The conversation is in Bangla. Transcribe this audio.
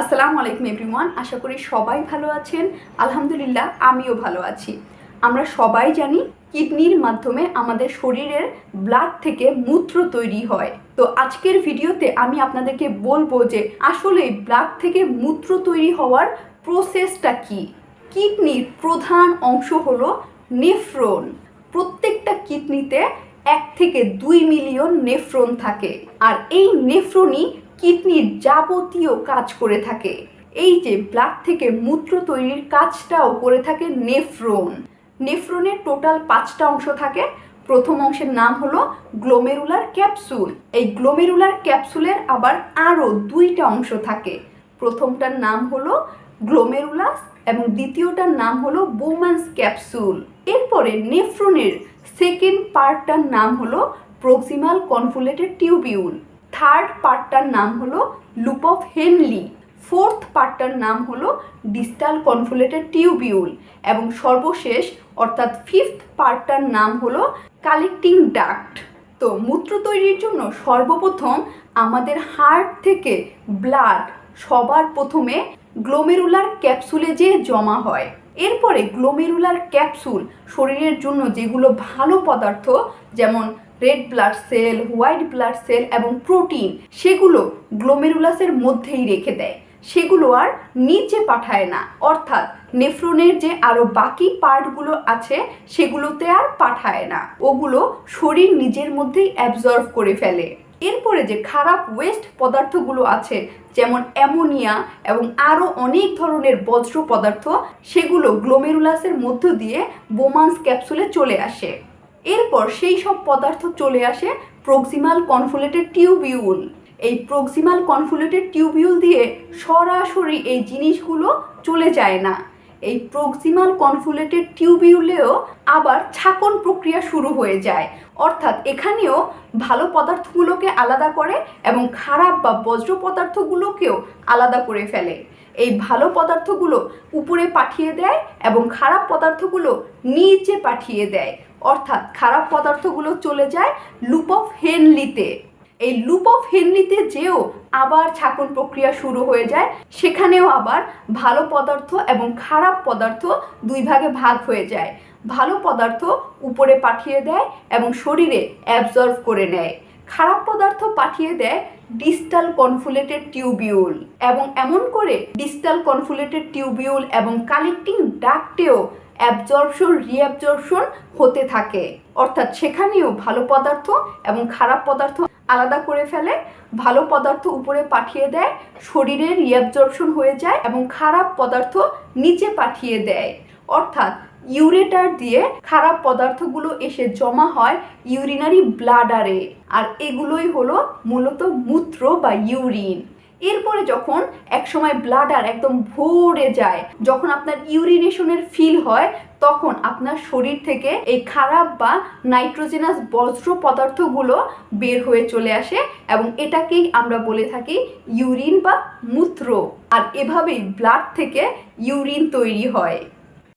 আসসালামু আলাইকুম এভরিওয়ান, আশা করি সবাই ভালো আছেন। আলহামদুলিল্লাহ, আমিও ভালো আছি। আমরা সবাই জানি কিডনির মাধ্যমে আমাদের শরীরের ব্লাড থেকে মূত্র তৈরি হয়। তো আজকের ভিডিওতে আমি আপনাদেরকে বলব যে আসলে ব্লাড থেকে মূত্র তৈরি হওয়ার প্রসেসটা কি? কিডনির প্রধান অংশ হলো নেফ্রন। প্রত্যেকটা কিডনিতে এক থেকে দুই মিলিয়ন নেফ্রন থাকে। আর এই নেফ্রনই কিডনির যাবতীয় কাজ করে থাকে। এই যে ব্লাড থেকে মূত্র তৈরির কাজটাও করে থাকে নেফ্রন। নেফ্রনের টোটাল পাঁচটা অংশ থাকে। প্রথম অংশের নাম হলো গ্লোমেরুলার ক্যাপসুল। এই গ্লোমেরুলার ক্যাপসুলের আবার আরও দুইটা অংশ থাকে। প্রথমটার নাম হলো গ্লোমেরুলাস এবং দ্বিতীয়টার নাম হলো বোম্যান্স ক্যাপসুল। এরপরে নেফ্রনের সেকেন্ড পার্টটার নাম হলো প্রক্সিমাল কনভুলেটেড টিউবিউল থার্ড পার্টটার নাম হলো লুপ অফ হেনলি ফোর্থ পার্টটার নাম হলো ডিস্টাল কনভুলেটেড টিউবিউল এবং সর্বশেষ, অর্থাৎ ফিফথ পার্টটার নাম হলো কালেক্টিং ডাক্ট তো মূত্র তৈরির জন্য সর্বপ্রথম আমাদের হার্ট থেকে ব্লাড সবার প্রথমে গ্লোমেরুলার ক্যাপসুলে যে জমা হয়। এরপরে গ্লোমেরুলার ক্যাপসুল শরীরের জন্য যেগুলো ভালো পদার্থ, যেমন red blood cell white blood cell এবং প্রোটিন সেগুলো গ্লোমেরুলাসের মধ্যেই রেখে দেয়। সেগুলো আর নিচে পাঠায় না। অর্থাৎ নেফ্রনের যে আরও বাকি পার্টগুলো আছে, সেগুলোতে আর পাঠায় না। ওগুলো শরীর নিজের মধ্যেই অ্যাবজর্ভ করে ফেলে। এরপরে যে খারাপ ওয়েস্ট পদার্থগুলো আছে, যেমন অ্যামোনিয়া এবং আরও অনেক ধরনের বজ্র পদার্থ, সেগুলো গ্লোমেরুলাসের মধ্য দিয়ে বোমান্স ক্যাপসুলে চলে আসে। এরপর সেই সব পদার্থ চলে আসে প্রক্সিমাল কনফুলেটেড টিউবিউল এই প্রক্সিমাল কনফুলেটেড টিউবিউল দিয়ে সরাসরি এই জিনিসগুলো চলে যায় না। এই প্রক্সিমাল কনফুলেটেড টিউবিউলেও আবার ছাকন প্রক্রিয়া শুরু হয়ে যায়। অর্থাৎ এখানেও ভালো পদার্থগুলোকে আলাদা করে এবং খারাপ বা বজ্র পদার্থগুলোকেও আলাদা করে ফেলে। এই ভালো পদার্থগুলো উপরে পাঠিয়ে দেয় এবং খারাপ পদার্থগুলো নিচে পাঠিয়ে দেয়। অর্থাৎ খারাপ পদার্থগুলো চলে যায় লুপ অফ হেনলিতে এই লুপ অফ হেনলিতে যেও আবার ছাকন প্রক্রিয়া শুরু হয়ে যায়, সেখানেও আবার ভালো পদার্থ এবং খারাপ পদার্থ দুই ভাগে ভাগ হয়ে যায়। ভালো পদার্থ উপরে পাঠিয়ে দেয় এবং শরীরে অ্যাবজর্ভ করে নেয়। খারাপ পদার্থ পাঠিয়ে দেয় ডিস্টাল কনফুলেটেড টিউবিউল এবং এমন করে ডিস্টাল কনফুলেটেড টিউবিউল এবং কালেক্টিং ডাক্টেও অ্যাবজর্পশন রিঅ্যাবজর্পশন হতে থাকে। অর্থাৎ সেখানেও ভালো পদার্থ এবং খারাপ পদার্থ আলাদা করে ফেলে, ভালো পদার্থ উপরে পাঠিয়ে দেয়, শরীরে রিঅ্যাবজর্পশন হয়ে যায় এবং খারাপ পদার্থ নিচে পাঠিয়ে দেয়। অর্থাৎ ইউরেটার দিয়ে খারাপ পদার্থগুলো এসে জমা হয় ইউরিনারি ব্লাডারে আর এগুলোই হলো মূলত মূত্র বা ইউরিন এরপরে যখন একসময় ব্লাডার একদম ভরে যায়, যখন আপনার ইউরিনেশনের ফিল হয় তখন আপনার শরীর থেকে এই খারাপ বা নাইট্রোজেনাস বজ্র পদার্থগুলো বের হয়ে চলে আসে এবং এটাকেই আমরা বলে থাকি ইউরিন বা মূত্র। আর এভাবেই ব্লাড থেকে ইউরিন তৈরি হয়।